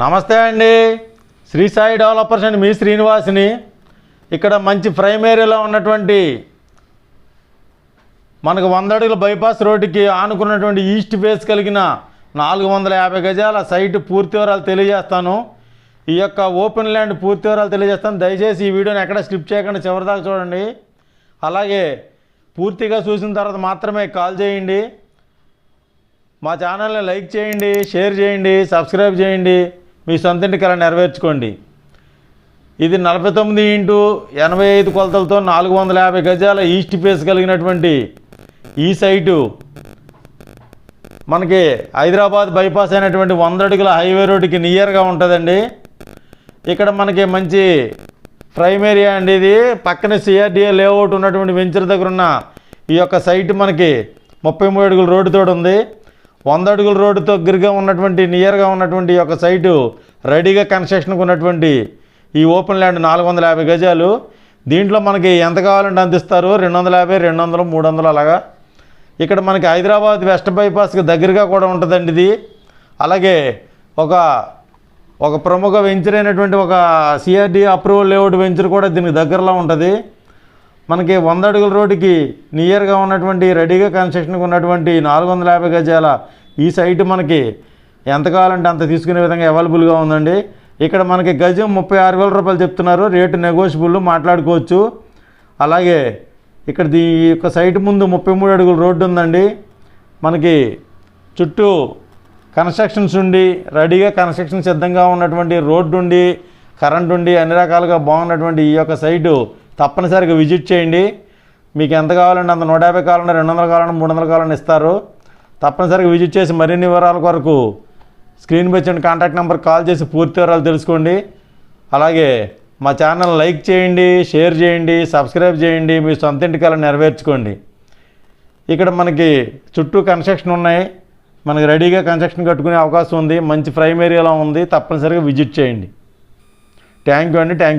నమస్తే అండి. శ్రీ సాయి డెవలపర్స్ అండి మీ శ్రీనివాస్ని. ఇక్కడ మంచి ప్రైమ్ ఏరియాలో ఉన్నటువంటి మనకు వంద అడుగుల బైపాస్ రోడ్డుకి ఆనుకున్నటువంటి ఈస్ట్ ఫేస్ కలిగిన నాలుగు వందల యాభై గజాల సైట్ పూర్తి వివరాలు తెలియజేస్తాను. ఈ యొక్క ఓపెన్ ల్యాండ్ పూర్తి వివరాలు తెలియజేస్తాను. దయచేసి ఈ వీడియోని ఎక్కడ స్లిప్ చేయకుండా చివరిదాకా చూడండి. అలాగే పూర్తిగా చూసిన తర్వాత మాత్రమే కాల్ చేయండి. మా ఛానల్ని లైక్ చేయండి షేర్ చేయండి సబ్స్క్రైబ్ చేయండి. మీ సొంత ఇంటికి కళ నెరవేర్చుకోండి. ఇది నలభై తొమ్మిది ఇంటూ ఎనభై ఐదు కొలతలతో నాలుగు వందల యాభై గజాల ఈస్ట్ ఫేస్ కలిగినటువంటి ఈ సైటు. మనకి హైదరాబాద్ బైపాస్ అయినటువంటి వంద అడుగుల హైవే రోడ్డుకి నియర్గా ఉంటుందండి. ఇక్కడ మనకి మంచి ప్రైమ్ ఏరియా అండి ఇది. పక్కన సిఆర్డిఏ లేఅవుట్ ఉన్నటువంటి వెంచర్ దగ్గర ఉన్న ఈ యొక్క సైట్ మనకి ముప్పై మూడు అడుగుల రోడ్డుతో ఉంది వంద అడుగుల రోడ్డు దగ్గరగా ఉన్నటువంటి నియర్గా ఉన్నటువంటి ఈ యొక్క సైటు రెడీగా కన్స్ట్రక్షన్కి ఉన్నటువంటి ఈ ఓపెన్ ల్యాండ్ నాలుగు వందల యాభై గజాలు. దీంట్లో మనకి ఎంత కావాలంటే అందిస్తారు రెండు వందల యాభై రెండు వందలు మూడు వందలు అలాగా. ఇక్కడ మనకి హైదరాబాద్ వెస్ట్ బైపాస్కి దగ్గరగా కూడా ఉంటుందండి ఇది. అలాగే ఒక ఒక ప్రముఖ వెంచర్ అయినటువంటి ఒక సిఆర్డి అప్రూవల్ లేఅవుట్ వెంచర్ కూడా దీనికి దగ్గరలో ఉంటుంది. మనకి వంద అడుగుల రోడ్డుకి నియర్గా ఉన్నటువంటి రెడీగా కన్స్ట్రక్షన్కి ఉన్నటువంటి నాలుగు వందల యాభై గజాల ఈ సైట్ మనకి ఎంత కావాలంటే అంత తీసుకునే విధంగా అవైలబుల్గా ఉందండి. ఇక్కడ మనకి గజం ముప్పై ఆరు వేల రూపాయలు చెప్తున్నారు. రేటు నెగోషియబుల్ మాట్లాడుకోవచ్చు. అలాగే ఇక్కడ దీ ఈ యొక్క సైట్ ముందు ముప్పై మూడు అడుగుల రోడ్డు ఉందండి. మనకి చుట్టూ కన్స్ట్రక్షన్స్ ఉండి రెడీగా కన్స్ట్రక్షన్ సిద్ధంగా ఉన్నటువంటి రోడ్డు ఉండి కరెంట్ ఉండి అన్ని రకాలుగా బాగున్నటువంటి ఈ యొక్క సైటు తప్పనిసరిగా విజిట్ చేయండి. మీకు ఎంత కావాలంటే అంత నూట యాభై కావాలన్నా రెండు వందలు కావాలన్నా మూడు వందలు కావాలని ఇస్తారు. తప్పనిసరిగా విజిట్ చేసి మరిన్ని వివరాల కొరకు స్క్రీన్ పై కాంటాక్ట్ నెంబర్ కాల్ చేసి పూర్తి వివరాలు తెలుసుకోండి. అలాగే మా ఛానల్ లైక్ చేయండి షేర్ చేయండి సబ్స్క్రైబ్ చేయండి మీ సొంత ఇంటికల్లా నెరవేర్చుకోండి. ఇక్కడ మనకి చుట్టూ కన్స్ట్రక్షన్ ఉన్నాయి. మనకి రెడీగా కన్స్ట్రక్షన్ కట్టుకునే అవకాశం ఉంది. మంచి ప్రైమ్ ఏరియాలో ఉంది. తప్పనిసరిగా విజిట్ చేయండి. థ్యాంక్ యూ అండి. Thank you.